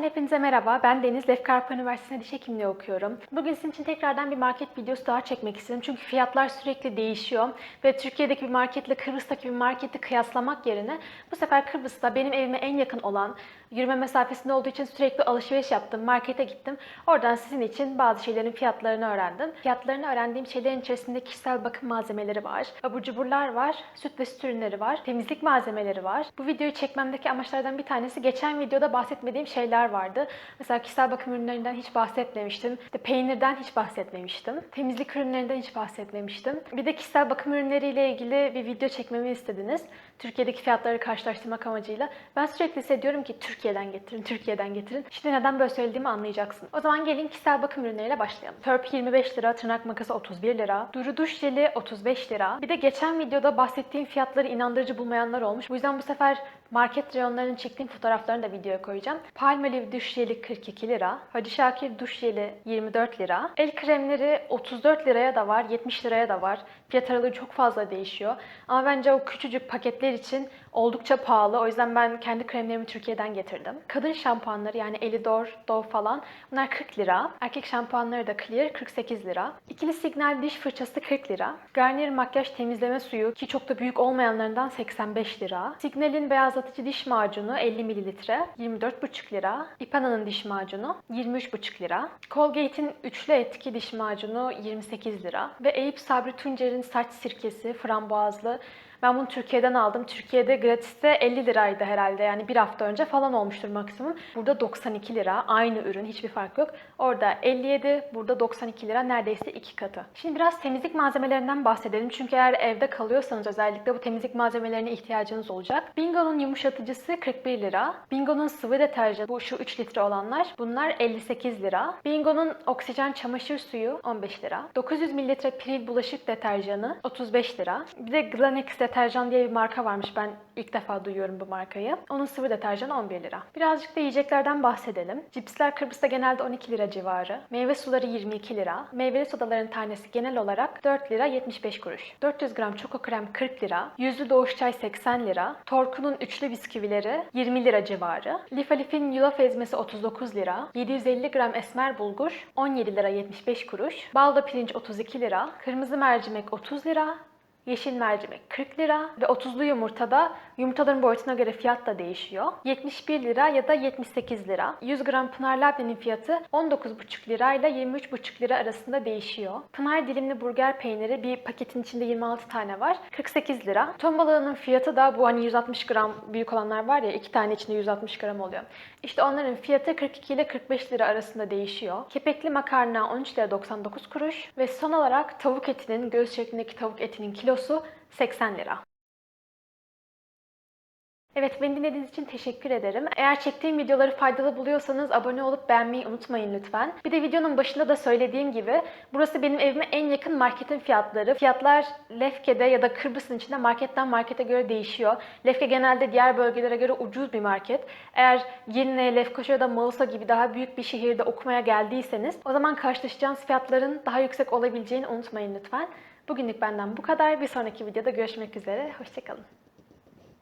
Podcast'tan hepinize merhaba. Ben Deniz Lefkarpa Üniversitesi'nde diş hekimliği okuyorum. Bugün sizin için tekrardan bir market videosu daha çekmek istedim. Çünkü fiyatlar sürekli değişiyor ve Türkiye'deki bir marketle Kıbrıs'taki bir marketi kıyaslamak yerine bu sefer Kıbrıs'ta benim evime en yakın olan yürüme mesafesinde olduğu için sürekli alışveriş yaptım. Markete gittim. Oradan sizin için bazı şeylerin fiyatlarını öğrendim. Fiyatlarını öğrendiğim şeylerin içerisinde kişisel bakım malzemeleri var, abur cuburlar var, süt ve süt ürünleri var, temizlik malzemeleri var. Bu videoyu çekmemdeki amaçlardan bir tanesi geçen videoda bahsetmediğim şeyler vardı. Mesela kişisel bakım ürünlerinden hiç bahsetmemiştim. İşte peynirden hiç bahsetmemiştim. Temizlik ürünlerinden hiç bahsetmemiştim. Bir de kişisel bakım ürünleriyle ilgili bir video çekmemi istediniz. Türkiye'deki fiyatları karşılaştırmak amacıyla. Ben sürekli size diyorum ki Türkiye'den getirin, Türkiye'den getirin. Şimdi neden böyle söylediğimi anlayacaksın. O zaman gelin kişisel bakım ürünleriyle başlayalım. Törp 25 lira, tırnak makası 31 lira, duru duş jeli 35 lira. Bir de geçen videoda bahsettiğim fiyatları inandırıcı bulmayanlar olmuş. Bu yüzden bu sefer market reyonlarının çektiğim fotoğraflarını da videoya koyacağım. Palmolive duş jeli 42 lira, Hacı Şakir duş jeli 24 lira. El kremleri 34 liraya da var, 70 liraya da var. Fiyat aralığı çok fazla değişiyor. Ama bence o küçücük paketler için oldukça pahalı. O yüzden ben kendi kremlerimi Türkiye'den getirdim. Kadın şampuanları yani Elidor, Dove falan bunlar 40 lira. Erkek şampuanları da Clear 48 lira. İkili Signal diş fırçası 40 lira. Garnier makyaj temizleme suyu ki çok da büyük olmayanlarından 85 lira. Signal'in beyazlatıcı diş macunu 50 mililitre 24,5 lira. Ipana'nın diş macunu 23,5 lira. Colgate'in üçlü etki diş macunu 28 lira. Ve Eyüp Sabri Tuncer'in saç sirkesi frambuazlı ben bunu Türkiye'den aldım. Türkiye'de gratiste 50 liraydı herhalde. Yani bir hafta önce falan olmuştur maksimum. Burada 92 lira. Aynı ürün. Hiçbir fark yok. Orada 57, burada 92 lira. Neredeyse iki katı. Şimdi biraz temizlik malzemelerinden bahsedelim. Çünkü eğer evde kalıyorsanız özellikle bu temizlik malzemelerine ihtiyacınız olacak. Bingo'nun yumuşatıcısı 41 lira. Bingo'nun sıvı deterjanı bu şu 3 litre olanlar. Bunlar 58 lira. Bingo'nun oksijen çamaşır suyu 15 lira. 900 mililitre Pril bulaşık deterjanı 35 lira. Bir de Glanex deterjan diye bir marka varmış. Ben ilk defa duyuyorum bu markayı. Onun sıvı deterjanı 11 lira. Birazcık da yiyeceklerden bahsedelim. Cipsler Kıbrıs'ta genelde 12 lira civarı. Meyve suları 22 lira. Meyveli sodaların tanesi genel olarak 4 lira 75 kuruş. 400 gram çoko krem 40 lira. Yüzlü doğuş çay 80 lira. Torku'nun üçlü bisküvileri 20 lira civarı. Lif Alif'in yulaf ezmesi 39 lira. 750 gram esmer bulgur 17 lira 75 kuruş. Baldo pirinç 32 lira. Kırmızı mercimek 30 lira. Yeşil mercimek 40 lira ve 30'lu yumurtada yumurtaların boyutuna göre fiyat da değişiyor. 71 lira ya da 78 lira. 100 gram Pınar Labne'nin fiyatı 19,5 lira ile 23,5 lira arasında değişiyor. Pınar dilimli burger peyniri bir paketin içinde 26 tane var. 48 lira. Ton balığının fiyatı da bu hani 160 gram büyük olanlar var ya iki tane içinde 160 gram oluyor. İşte onların fiyatı 42 ile 45 lira arasında değişiyor. Kepekli makarna 13 lira 99 kuruş ve son olarak tavuk etinin göğüs şeklindeki tavuk etinin kilosu 80 lira. Evet beni dinlediğiniz için teşekkür ederim. Eğer çektiğim videoları faydalı buluyorsanız abone olup beğenmeyi unutmayın lütfen. Bir de videonun başında da söylediğim gibi burası benim evime en yakın marketin fiyatları. Fiyatlar Lefke'de ya da Kıbrıs'ın içinde marketten markete göre değişiyor. Lefke genelde diğer bölgelere göre ucuz bir market. Eğer Girne, Lefkoşa ya da Mausa gibi daha büyük bir şehirde okumaya geldiyseniz o zaman karşılaşacağınız fiyatların daha yüksek olabileceğini unutmayın lütfen. Bugünlük benden bu kadar. Bir sonraki videoda görüşmek üzere. Hoşçakalın.